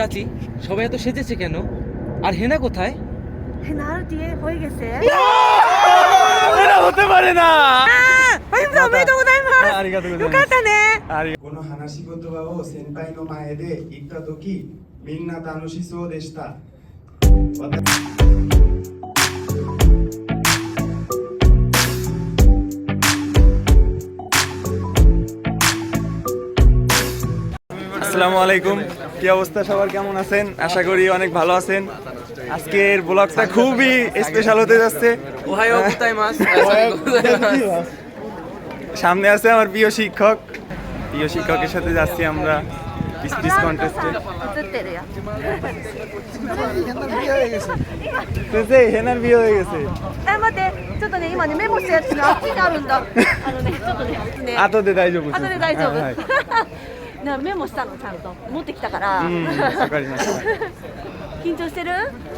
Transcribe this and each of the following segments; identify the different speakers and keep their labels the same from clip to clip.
Speaker 1: চাচি সবাই এত সেজেছে কেন? আর হেনা কোথায়?
Speaker 2: হেনার দিয়ে হয়ে গেছে।
Speaker 1: এটা হতে পারে না!
Speaker 3: কোনো হানাসিগত বাবু সেনপাই নো কি? মিন্না দেশতা
Speaker 4: আসসালামু আলাইকুম কি অবস্থা সবার কেমন আছেন আশা করি অনেক ভালো আছেন আজকের ব্লগটা খুবই স্পেশাল হতে যাচ্ছে
Speaker 1: ওহাইও গোতাইমাস
Speaker 4: সামনে আছে আমার প্রিয় শিক্ষক প্রিয় শিক্ষকের সাথে যাচ্ছি আমরা স্পিচ কন্টেস্টে
Speaker 2: 映ってるよ。
Speaker 4: হেনার বিয়ে হয়ে গেছে
Speaker 2: え、待って、ちょっとね、今ね、メモしたやつがあっちにあるんだ。あのね、ちょっとね、ね。
Speaker 4: আতো দে দাই যাবো
Speaker 2: 後で大丈夫。
Speaker 4: はいはい
Speaker 2: なメモしたのちゃんと持ってきたから。
Speaker 4: うんわかりました
Speaker 2: 緊張してる？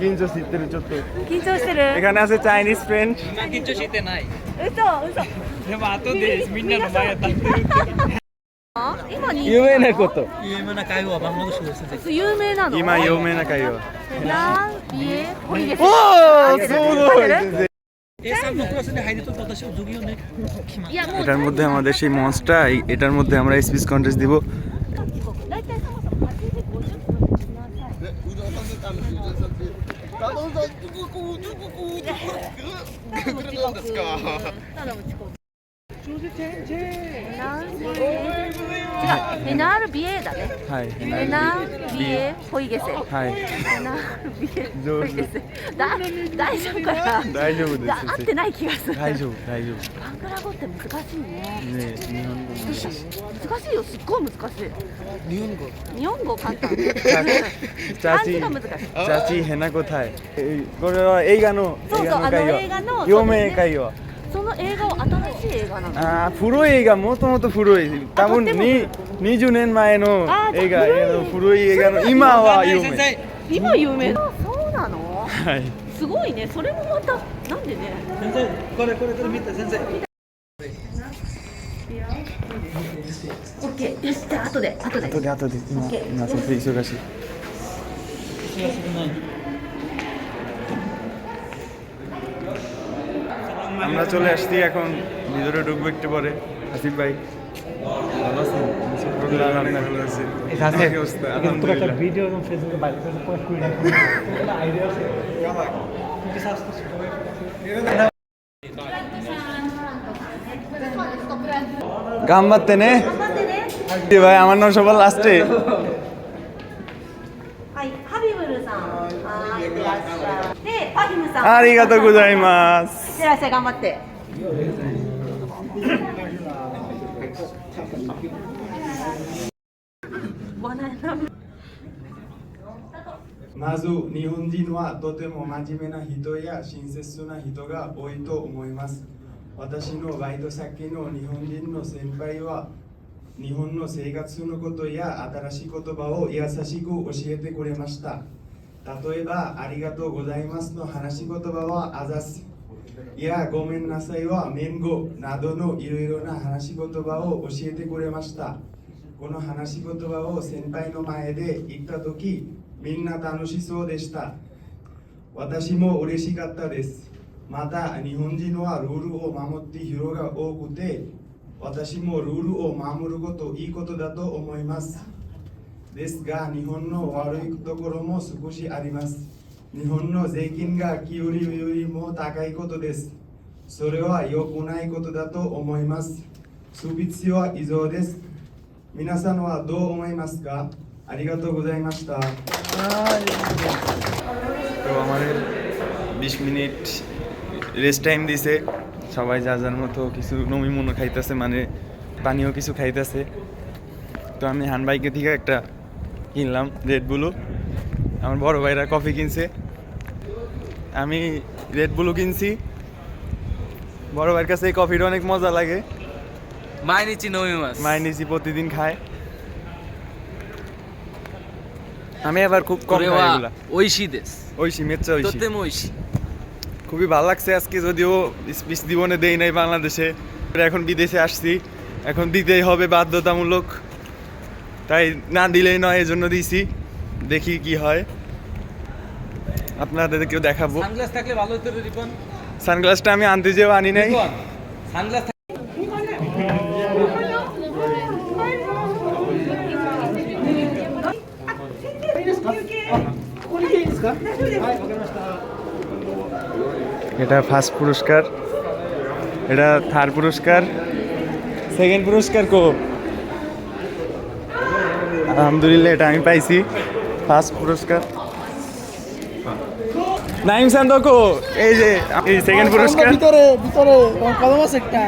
Speaker 4: 緊張してるちょっと
Speaker 2: 緊張してる？
Speaker 4: এখানে আছে চাইনিজ ফ্রেন্ড
Speaker 1: 緊張してない
Speaker 2: 嘘嘘。
Speaker 1: でも後でみんなの前やった
Speaker 2: あ今に。
Speaker 1: 有名なこと
Speaker 2: 有名なの？
Speaker 4: 今有名な会話
Speaker 2: なんビエホリです。
Speaker 4: おおすごい
Speaker 2: いやもう
Speaker 4: এটার মধ্যে আমাদের সেই মঞ্চটা এটার মধ্যে আমরা স্পিচ কন্টেস্ট দিব।
Speaker 2: 大体そもそも8時50分にしなさい。何も遅刻何も遅刻ヘナールビエだね。
Speaker 4: はい
Speaker 2: ヘナールビエホイゲセ。
Speaker 4: はい
Speaker 2: ヘナールビエホイゲセ。だ大丈夫かな？
Speaker 4: 大丈夫です
Speaker 2: だ合ってない気がする。
Speaker 4: 大丈夫大丈
Speaker 2: バングラ語って難しいね。
Speaker 4: 夫ね日本語難しい
Speaker 2: 難しいよ、すっごい難しい。日本語。日本語簡単。漢字が難しい。
Speaker 4: チャチヘナ答ええこれは映画の
Speaker 2: そうそう
Speaker 4: 映画の会
Speaker 2: あの映画の
Speaker 4: 話有名会話
Speaker 2: その映画は新しい映画なの？
Speaker 4: あー古い映画もともと古い多分に20年前の映画
Speaker 2: 古い
Speaker 4: 映画の今は有名
Speaker 2: 今有名な？そうなの？
Speaker 4: はい
Speaker 2: すごいね。それもまたなんでね？
Speaker 1: 先生これこれこれ見て先生
Speaker 2: オッケー。よしじゃあ後で後で。
Speaker 4: 後で後で今今先生忙しい আমরা চলে আসছি এখন ভিতরে ঢুকবো একটু পরে। আসিফ ভাই।
Speaker 5: ভিডিও এবং ফেসবুকে বাইরে আইডিয়া আছে?
Speaker 4: গাম বাত্তে নে। ভাই আমার নাম সবার লাস্টে
Speaker 2: はい。ハビブルさん。はい。いってらっしゃい。で、パヒムさん。
Speaker 4: ありがとうございます
Speaker 2: いってらっしゃい。頑張って。
Speaker 3: まず日本人はとても真面目な人や親切な人が多いと思います私のバイト先の日本人の先輩は日本の生活のことや新しい言葉を優しく教えてくれました。例えば「ありがとうございます」の話し言葉は「あざす」いや「ごめんなさい」は「めんご」などのいろいろな話し言葉を教えてくれました。この話し言葉を先輩の前で言った時みんな楽しそうでした。私も嬉しかったです。また日本人はルールを守っている人が多くて私もルールを守ることいいことだと思いますですが日本の悪いところも少しあります日本の税金が給料よりも高いことですそれは良くないことだと思いますスピッツは以上です皆さんはどう思いますかありがとうございました
Speaker 4: তো আমাদের বিশ মিনিট রেস্ট টাইম দিছে সবাই যা যার মতো কিছু নমি মনো খাইতেছে মানে পানীয় কিছু খাইতেছে। তো আমি হান থেকে একটা কিনলাম রেডবুলু আমার বড় ভাইরা কফি কিনছে। আমি রেডবুলু কিনছি। বড় ভাইয়ের কাছে এই কফিটা অনেক মজা লাগে।
Speaker 1: মাইনিচি নমি
Speaker 4: মাছ। মাইনিচি প্রতিদিন খায়। আমি আবার খুব কম খাই
Speaker 1: ওইশি দেশ।
Speaker 4: ঐশী মেচ্চা
Speaker 1: ওইশি
Speaker 4: ঐশী খুবই ভালো লাগছে আজকে যদিও স্পিচ জীবনে দেই নাই বাংলাদেশে। এখন বিদেশে আসছি। এখন দিতেই হবে বাধ্যতামূলক। তাই না দিলেই নয় এই জন্য দিছি। দেখি কি হয়। আপনাদেরকেও দেখাবো।
Speaker 1: সানগ্লাস থাকলে ভালো হতো রিপন।
Speaker 4: সানগ্লাসটা আমি আনতে যেও আনি নাই।
Speaker 1: সানগ্লাস
Speaker 4: এটা ফার্স্ট পুরস্কার এটা থার্ড পুরস্কার সেকেন্ড পুরস্কার কো? আলহামদুলিল্লাহ এটা আমি পাইছি ফার্স্ট পুরস্কার। নাইম সান্দকো এই যে এই সেকেন্ড পুরস্কার।
Speaker 5: ভিতরে ভিতরে কলম আছে একটা।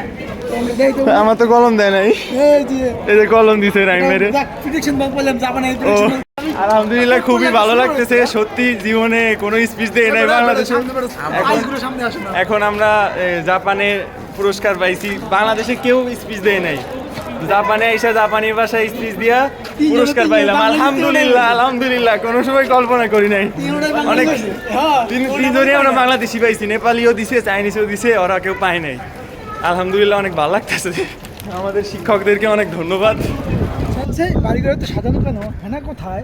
Speaker 4: আমার তো কলম দেয় নাই।
Speaker 5: এই যে।
Speaker 4: এই যে কলম দিছে রাইমেরে
Speaker 5: প্রিডিকশন বাগ বললাম জাপানে
Speaker 4: ও। আলহামদুলিল্লাহ খুবই ভালো লাগতেছে। সত্যি জীবনে কোনো স্পিচ দিয়ে নাই বাংলাদেশে। এখন আমরা জাপানে পুরস্কার পাইছি। বাংলাদেশে কেউ স্পিচ দেয় নাই। জাপানে এসে জাপানি ভাষায় স্পিচ দিয়া পুরস্কার পাইলাম। আলহামদুলিল্লাহ আলহামদুলিল্লাহ কোনো সময় কল্পনা করি নাই। অনেক
Speaker 5: হ্যাঁ
Speaker 4: তিনজনই আমরা বাংলাদেশি। পাইছি নেপালিও দিছে চাইনিজও দিছে ওরা কেউ পায় নাই। আলহামদুলিল্লাহ অনেক ভালো লাগতেছে। আমাদের শিক্ষকদেরকে অনেক ধন্যবাদ।
Speaker 5: সেই বাড়িঘরে তো সাজানো কেন? হেনা কোথায়?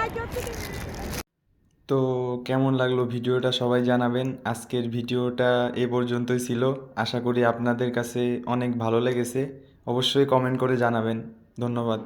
Speaker 4: তো কেমন লাগল ভিডিওটা সবাই জানাবেন। আজকের ভিডিওটা এ পর্যন্তই ছিল। আশা করি আপনাদের কাছে অনেক ভালো লেগেছে। অবশ্যই কমেন্ট করে জানাবেন। ধন্যবাদ।